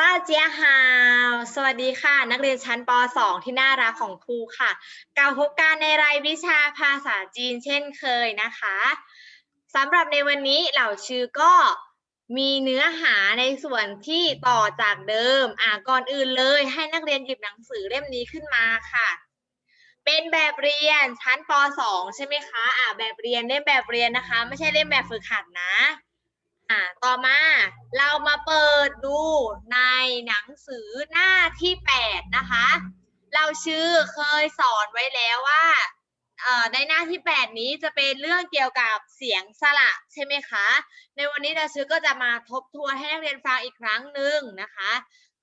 ต้าเจียฮาวสวัสดีค่ะ นักเรียนชั้นป .2 ที่น่ารักของครูค่ะกล่าวพบกันในรายวิชาภาษาจีนเช่นเคยนะคะสำหรับในวันนี้เหล่าชื่อก็มีเนื้อหาในส่วนที่ต่อจากเดิม อ่าก่อนอื่นเลยให้นักเรียนหยิบหนังสือเล่มนี้ขึ้นมาค่ะ เป็นแบบเรียนชั้นป .2 ใช่ไหมคะ อ่าแบบเรียนเล่มแบบเรียนนะคะ ไม่ใช่เล่มแบบฝึกหัดนะ อ่าต่อมาเรามาเปิดดูในหนังสือหน้าที่ 8 นะคะ เราชื่อเคยสอนไว้แล้วว่าในหน้าที่ 8 นี้จะเป็นเรื่องเกี่ยวกับเสียงสระใช่ไหมคะ ในวันนี้เราชื่อก็จะมาทบทวนให้นักเรียนฟังอีกครั้งหนึ่งนะคะ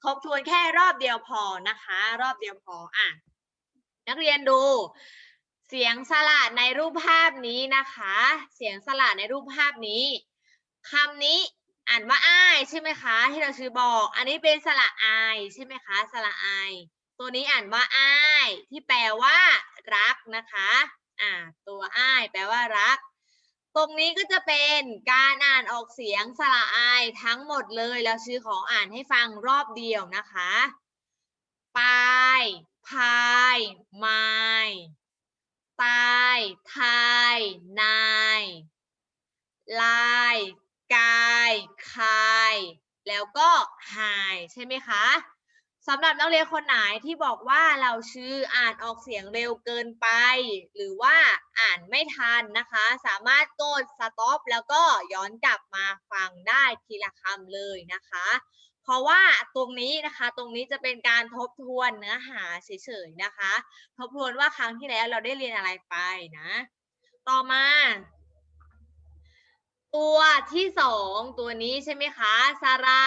ทบทวนแค่รอบเดียวพอนะคะ รอบเดียวพออะนักเรียนดูเสียงสระในรูปภาพนี้นะคะ เสียงสระในรูปภาพนี้ คำนี้อ่านว่าอ้ายใช่ไหมคะ ที่เราชื่อบอก อันนี้เป็นสระอายใช่ไหมคะ สระอาย ตัวนี้อ่านว่าอ้าย ที่แปลว่า รักนะคะ อ่า ตัวอ้าย แปลว่ารัก ตรงนี้ก็จะเป็นการอ่านออกเสียงสระอายทั้งหมดเลยแล้วชื่อของอ่านให้ฟังรอบเดียวนะคะปายพายไม้ตายทายนายลาย กายคาย แล้วก็หายใช่ไหมคะสำหรับนักเรียนคนไหนที่บอกว่าเราชื่ออ่านออกเสียงเร็วเกินไป หรือว่าอ่านไม่ทันนะคะ สามารถกดสต็อปแล้วก็ย้อนกลับมาฟังได้ทีละคำเลยนะคะ เพราะว่าตรงนี้นะคะตรงนี้จะเป็นการทบทวนเนื้อหาเฉยๆนะคะ ทบทวนว่าครั้งที่แล้วเราได้เรียนอะไรไปนะ ต่อมา ตัวที่สองตัวนี้ใช่ไหมคะสระ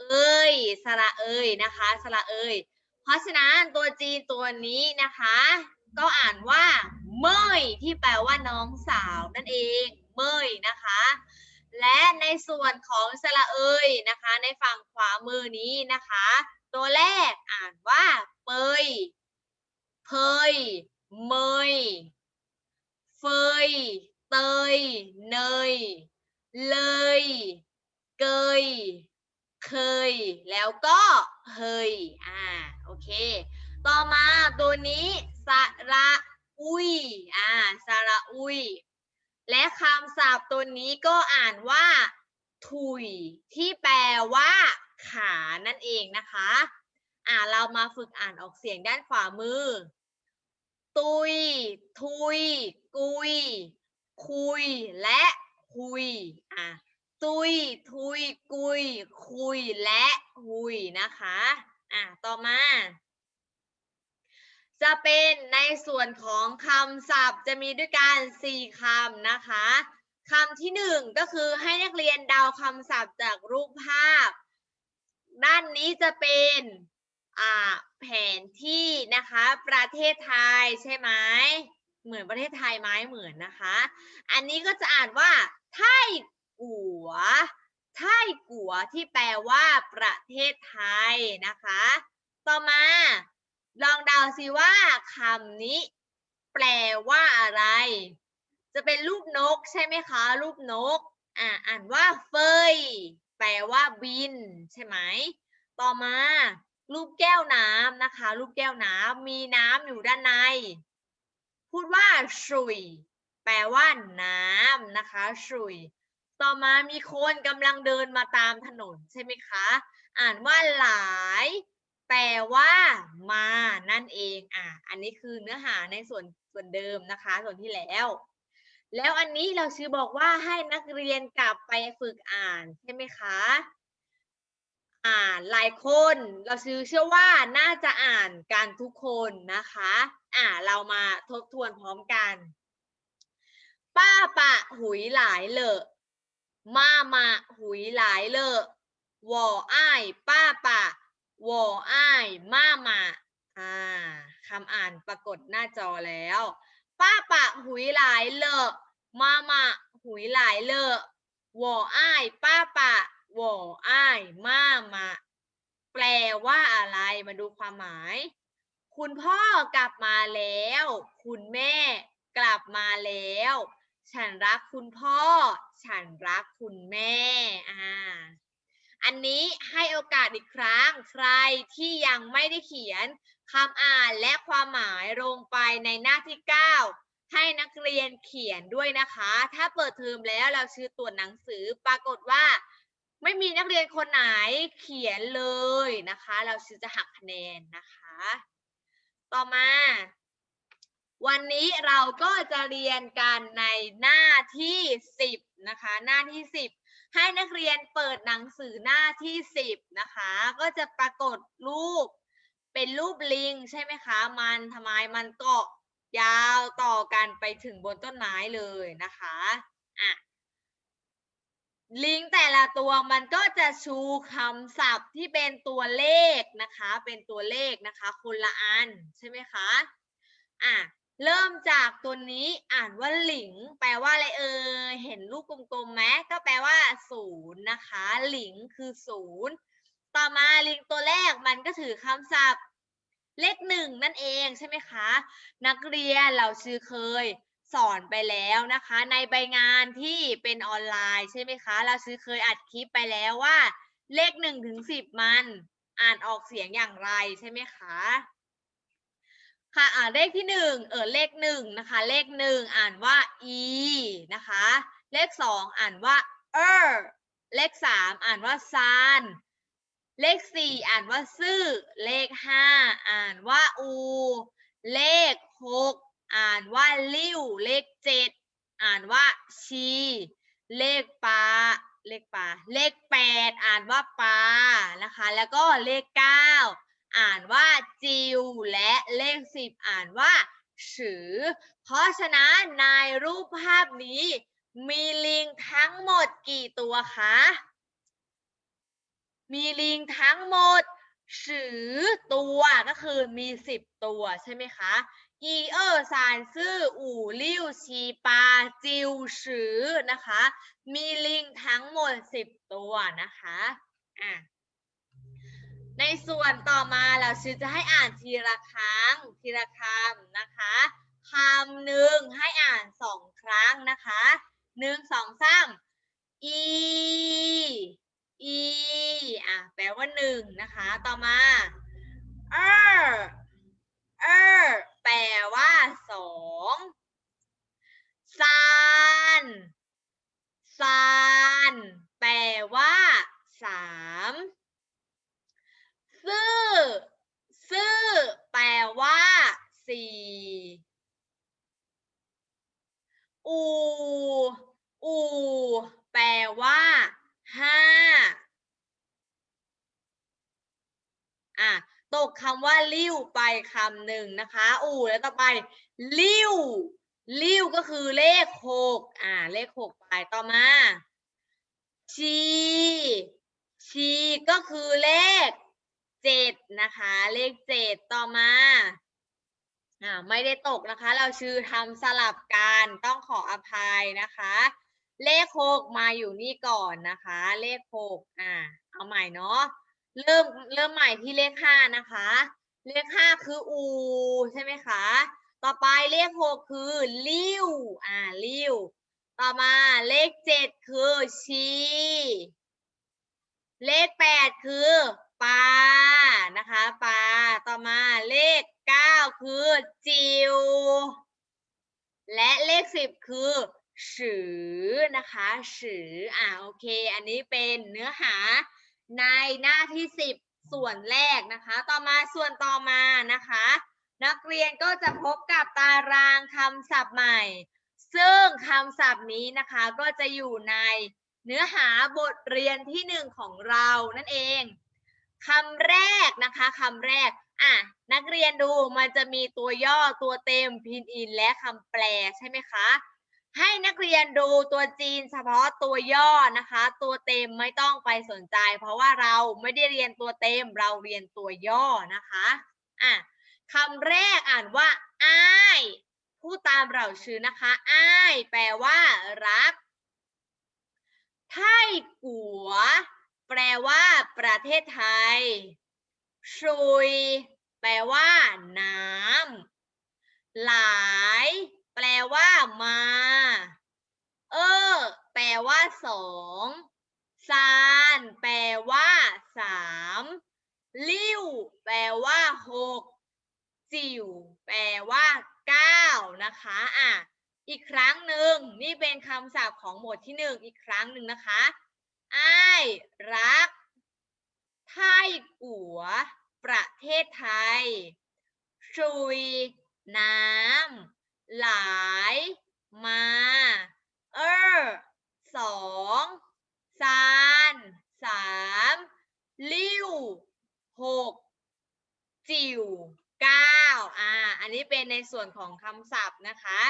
เอ้ยสระเอ้ยนะคะสระเอ้ยเพราะฉะนั้นตัวจีนตัวนี้นะคะ ก็อ่านว่า เมยที่แปลว่าน้องสาวนั่นเอง เมยนะคะ และในส่วนของสระเอ้ยนะคะ ในฝั่งขวามือนี้นะคะ ตัวแรกอ่านว่าเปยเพยเมยเฟย เตย เนย เลย เกย เคย แล้วก็เฮย อ่า โอเค ต่อมาตัวนี้สระอุย อ่าสระอุย และคำศัพท์ตัวนี้ก็อ่านว่า ถุย ที่แปลว่า ขานั่นเองนะคะ อ่าเรามาฝึกอ่านออกเสียงด้านขวามือ ตุย ทุย กุย คุยและคุยอะตุยทุยกุย คุยและคุยนะคะอะต่อมา จะเป็นในส่วนของคำศัพท์จะมีด้วยกันสี่คำนะคะคำที่หนึ่งก็คือให้นักเรียนเดาคำศัพท์จากรูปภาพ ด้านนี้จะเป็นอ่าแผนที่นะคะ ประเทศไทยใช่ไหม เหมือนประเทศไทยไหมเหมือนนะคะ อันนี้ก็จะอ่านว่าไทยกัวไทยกัวที่แปลว่าประเทศไทยนะคะ ต่อมา ลองเดาสิว่าคำนี้ แปลว่าอะไร จะเป็นรูปนกใช่ไหมคะ รูปนก อ่าอ่านว่าเฟยแปลว่าบิน ใช่ไหม ต่อมา รูปแก้วน้ำนะคะ รูปแก้วน้ำมีน้ำอยู่ด้านใน พูดว่าชุยแปลว่าน้ำนะคะชุยต่อมามีคนกำลังเดินมาตามถนนใช่ไหมคะ อ่านว่าหลาย แปลว่ามานั่นเองอะอันนี้คือเนื้อหาในส่วนส่วนเดิมนะคะ ส่วนที่แล้ว แล้วอันนี้เราชื่อบอกว่าให้นักเรียนกลับไปฝึกอ่านใช่ไหมคะ อ่านหลายคน เราชื่อเชื่อว่าน่าจะอ่านกันทุกคนนะคะ อ่าเรามาทบทวนพร้อมกัน ป้าปะหุยหลายเลอะมามาหุยหลายเลอะวออ้ายป้าปะวออ้ายมามาอ่าคำอ่านปรากฏหน้าจอแล้ว ป้าปะหุยหลายเลอะมามาหุยหลายเลอะวออ้ายป้าปะ วออ้ายมามาแปลว่าอะไรมาดูความหมาย คุณพ่อกลับมาแล้ว คุณแม่กลับมาแล้ว ฉันรักคุณพ่อ ฉันรักคุณแม่อ่าอันอันนี้ให้โอกาสอีกครั้งใครที่ยังไม่ได้เขียนคำอ่านและความหมายลงไปในหน้าที่ 9 ให้นักเรียนเขียนด้วยนะคะ ถ้าเปิดเทอมแล้วเราชื่อตัวหนังสือปรากฏว่า ไม่มีนักเรียนคนไหนเขียนเลยนะคะ เราชื่อจะหักคะแนนนะคะ ต่อมา วันนี้เราก็จะเรียนกันในหน้าที่ 10 นะคะ หน้าที่ 10 ให้นักเรียนเปิดหนังสือหน้าที่ 10 นะคะ ก็จะปรากฏรูปเป็นรูปลิงใช่ไหมคะ มันทำไมมันเกาะยาวต่อกันไปถึงบนต้นไม้เลยนะคะ อะ ลิงแต่ละตัวมันก็จะชูคำศัพท์ที่เป็นตัวเลขนะคะ เป็นตัวเลขนะคะคนละอันใช่ไหมคะอะเริ่มจากตัวนี้อ่านว่าหลิง แปลว่าอะไรเอ่ยเห็นรูปกลมๆไหมก็แปลว่าศูนย์นะคะ หลิงคือศูนย์ต่อมาลิงตัวแรกมันก็ถือคำศัพท์เลขหนึ่งนั่นเองใช่ไหมคะ นักเรียนเราชื่อเคย สอนไปแล้วนะคะ ในใบงานที่เป็นออนไลน์ใช่ไหมคะ เราชื่อเคยอัดคลิปไปแล้วว่า เลขหนึ่งถึงสิบมันอ่านออกเสียงอย่างไรใช่ไหมคะค่ะอ่าเลขที่หนึ่งเออเลขหนึ่งนะคะ เลขหนึ่งอ่านว่า e นะคะ เลขสองอ่านว่า er เลขสามอ่านว่า san เลขสี่อ่านว่าซื่อ เลขห้าอ่านว่าอู เลขหกานว่าลิ้วเลขเจ็ดอ่านว่าชีเลขปลาเลขปลาเลขแปดอ่านว่าปลานะคะ แล้วก็เลขเก้าอ่านว่าจิวและเลขสิบอ่านว่าฉือ เพราะฉะนั้นในรูปภาพนี้ มีลิงทั้งหมดกี่ตัวคะ มีลิงทั้งหมด สือตัวก็คือมีสิบตัวใช่ไหมคะอีเออร์ซานซื่ออู่ลิ่วชีปาจิวสือนะคะ มีลิงทั้งหมดสิบตัวนะคะอะในส่วนต่อมาเราชื่อจะให้อ่านทีละครั้งทีละคำนะคะคำหนึ่งให้อ่านสองครั้งนะคะหนึ่งสองสามอี e อะแปลว่าหนึ่งนะคะ ต่อมา er er แปลว่าสองซานซานแปลว่าสามซื่อซื่อแปลว่าสี่อูอูแปลว่าห้า อะตกคำว่าลิ้วไปคำหนึ่งนะคะ อู่แล้วต่อไปลิ้วลิ้วก็คือเลขหกอ่า เลขหกไปต่อมา ชีชีก็คือเลขเจ็ดนะคะ เลขเจ็ดต่อมาอ่าไม่ได้ตกนะคะ เราชื่อทำสลับกันต้องขออภัยนะคะ เลขหกมาอยู่นี่ก่อนนะคะ เลขหกอ่า เอาใหม่เนาะ เริ่มเริ่มใหม่ที่เลขห้านะคะ เลขห้าคืออูใช่ไหมคะ ต่อไปเลขหกคือลิ้วอ่าลิ้ว ต่อมาเลขเจ็ดคือชีเลขแปดคือปลานะคะปลาต่อมาเลขเก้าคือจิว และเลขสิบคือสือนะคะสืออ่าโอเค อันนี้เป็นเนื้อหา ในหน้าที่สิบส่วนแรกนะคะ ต่อมาส่วนต่อมานะคะ นักเรียนก็จะพบกับตารางคำศัพท์ใหม่ ซึ่งคำศัพท์นี้นะคะก็จะอยู่ในเนื้อหาบทเรียนที่หนึ่งของเรานั่นเองคำแรกนะคะคำแรกอะนักเรียนดูมันจะมีตัวย่อตัวเต็มพินอินและคำแปลใช่ไหมคะ ให้นักเรียนดูตัวจีนเฉพาะตัวย่อนะคะ ตัวเต็มไม่ต้องไปสนใจ เพราะว่าเราไม่ได้เรียนตัวเต็มเราเรียนตัวย่อนะคะอะคำแรกอ่านว่าอ้ายพูดตามเราชื่อนะคะอ้ายแปลว่ารัก ไทกัว แปลว่า ประเทศไทย ชุย แปลว่า น้ำหลาย แปลว่ามา เออ แปลว่าสองซาน แปลว่าสามลิ้ว แปลว่าหกจิ๋ว แปลว่าเก้านะคะ อะ อีกครั้งหนึ่ง นี่เป็นคำศัพท์ของหมวดที่หนึ่งอีกครั้งหนึ่งนะคะอ้ายรัก ไทยกัว ประเทศไทย ชุย น้ำ หลาย มา เออสองซานสามลิ้วหกจิ๋วเก้าอ่า อันนี้เป็นในส่วนของคำศัพท์นะคะ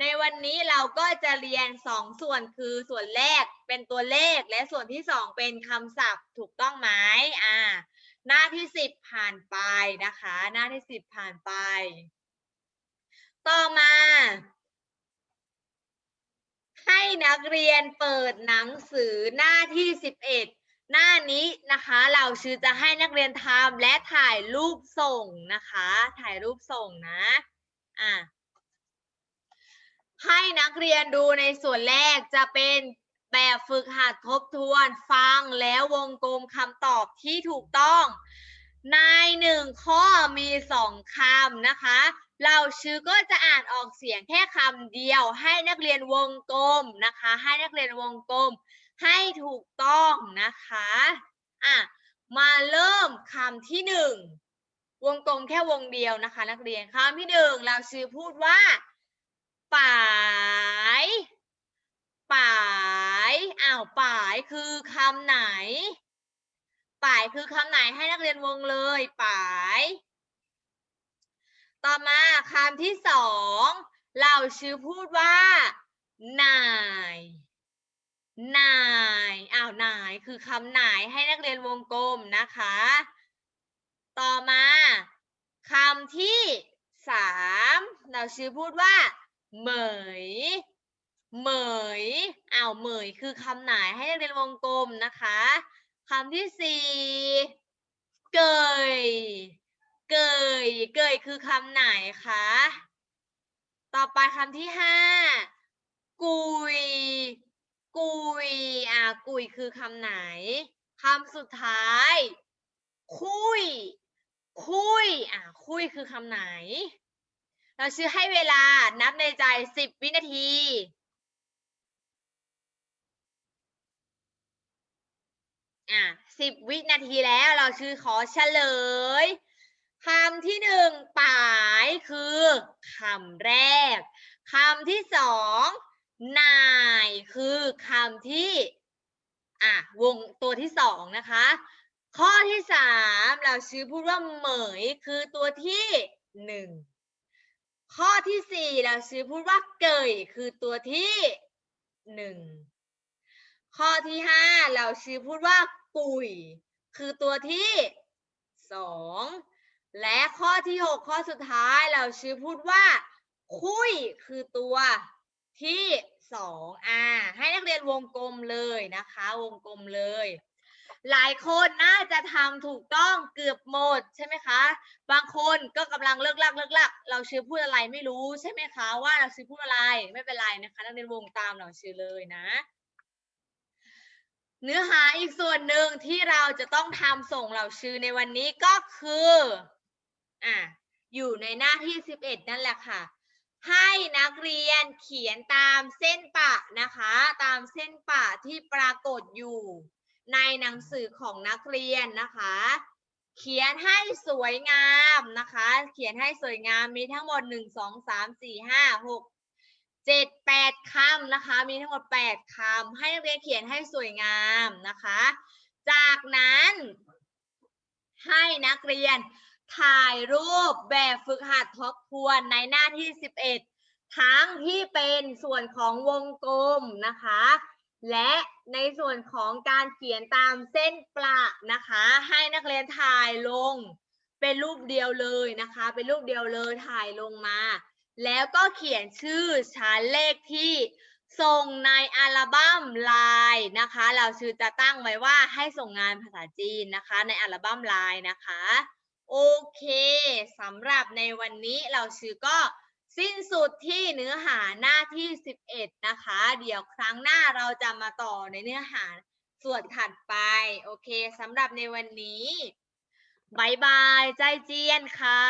ในวันนี้เราก็จะเรียนสองส่วนคือส่วนแรกเป็นตัวเลขและส่วนที่สองเป็นคำศัพท์ถูกต้องไหมอ่า หน้าที่สิบผ่านไปนะคะ หน้าที่สิบผ่านไป ต่อมา ให้นักเรียนเปิดหนังสือหน้าที่สิบเอ็ดหน้านี้นะคะ เราชื่อจะให้นักเรียนทำและถ่ายรูปส่งนะคะ ถ่ายรูปส่งนะอะให้นักเรียนดูในส่วนแรกจะเป็นแบบฝึกหัดทบทวนฟังแล้ววงกลมคำตอบที่ถูกต้อง ในหนึ่งข้อมีสองคำนะคะ เราชื่อก็จะอ่านออกเสียงแค่คำเดียว ให้นักเรียนวงกลมนะคะ ให้นักเรียนวงกลม ให้ถูกต้องนะคะอะมาเริ่มคำที่หนึ่งวงกลมแค่วงเดียวนะคะ นักเรียนคำที่หนึ่งเราชื่อพูดว่าป่ายป่ายอ้าวป่ายคือคำไหน ป่ายคือคำไหนให้นักเรียนวงเลยป่าย ต่อมาคำที่สองเราชื่อพูดว่า นาย นายอ้าวนายคือคำไหนให้นักเรียนวงกลมนะคะ ต่อมาคำที่สามเราชื่อพูดว่าเหมย เหมยอ้าวเหมยคือคำไหนให้นักเรียนวงกลมนะคะ คำที่สี่เกย เกย เกยคือคำไหนคะ ต่อไปคำที่ห้ากุย กุย อ่ากุยคือคำไหน คำสุดท้าย คุย คุย อ่าคุยคือคำไหน เราชื่อให้เวลานับในใจสิบวินาที อะสิบวินาทีแล้วเราชื่อขอเฉลยคำที่หนึ่งป่ายคือคำแรกคำที่สองนายคือคำที่อะวงตัวที่สองนะคะ ข้อที่สามเราชื่อพูดว่าเหมยคือตัวที่หนึ่งข้อที่สี่เราชื่อพูดว่าเกยคือตัวที่หนึ่ง ข้อที่ห้าเราชื่อพูดว่ากุย คือตัวที่สองและข้อที่หกข้อสุดท้ายเราชื่อพูดว่า คุย คือตัวที่สองอ่าให้นักเรียนวงกลมเลยนะคะ วงกลมเลย หลายคนน่าจะทำถูกต้องเกือบหมดใช่ไหมคะ บางคนก็กำลังเลิกลักเลิกลักเราชื่อพูดอะไรไม่รู้ใช่ไหมคะ ว่าเราชื่อพูดอะไรไม่เป็นไรนะคะ นักเรียนวงตามเราชื่อเลยนะ เนื้อหาอีกส่วนหนึ่งที่เราจะต้องทำส่งเหล่าชื่อในวันนี้ก็คืออะอยู่ในหน้าที่ 11 นั่นแหละค่ะ ให้นักเรียนเขียนตามเส้นปะนะคะ ตามเส้นปะที่ปรากฏอยู่ ในหนังสือของนักเรียนนะคะ เขียนให้สวยงามนะคะ เขียนให้สวยงามมีทั้งหมด 1 2 3 4 5 6 เจ็ดแปดคำนะคะ มีทั้งหมดแปดคำให้นักเรียนเขียนให้สวยงามนะคะ จากนั้นให้นักเรียนถ่ายรูปแบบฝึกหัดทบทวนในหน้าที่ 11 ทั้งที่เป็นส่วนของวงกลมนะคะ และในส่วนของการเขียนตามเส้นประนะคะ ให้นักเรียนถ่ายลงเป็นรูปเดียวเลยนะคะ เป็นรูปเดียวเลยถ่ายลงมา แล้วก็เขียนชื่อชั้นเลขที่ส่งในอัลบั้มไลน์นะคะ เราชื่อจะตั้งไว้ว่าให้ส่งงานภาษาจีนนะคะ ในอัลบั้มไลน์นะคะ โอเคสำหรับในวันนี้เราชื่อก็สิ้นสุดที่เนื้อหาหน้าที่ 11 นะคะ เดี๋ยวครั้งหน้าเราจะมาต่อในเนื้อหาส่วนถัดไป โอเคสำหรับในวันนี้บายบาย ใจเจียนค่ะ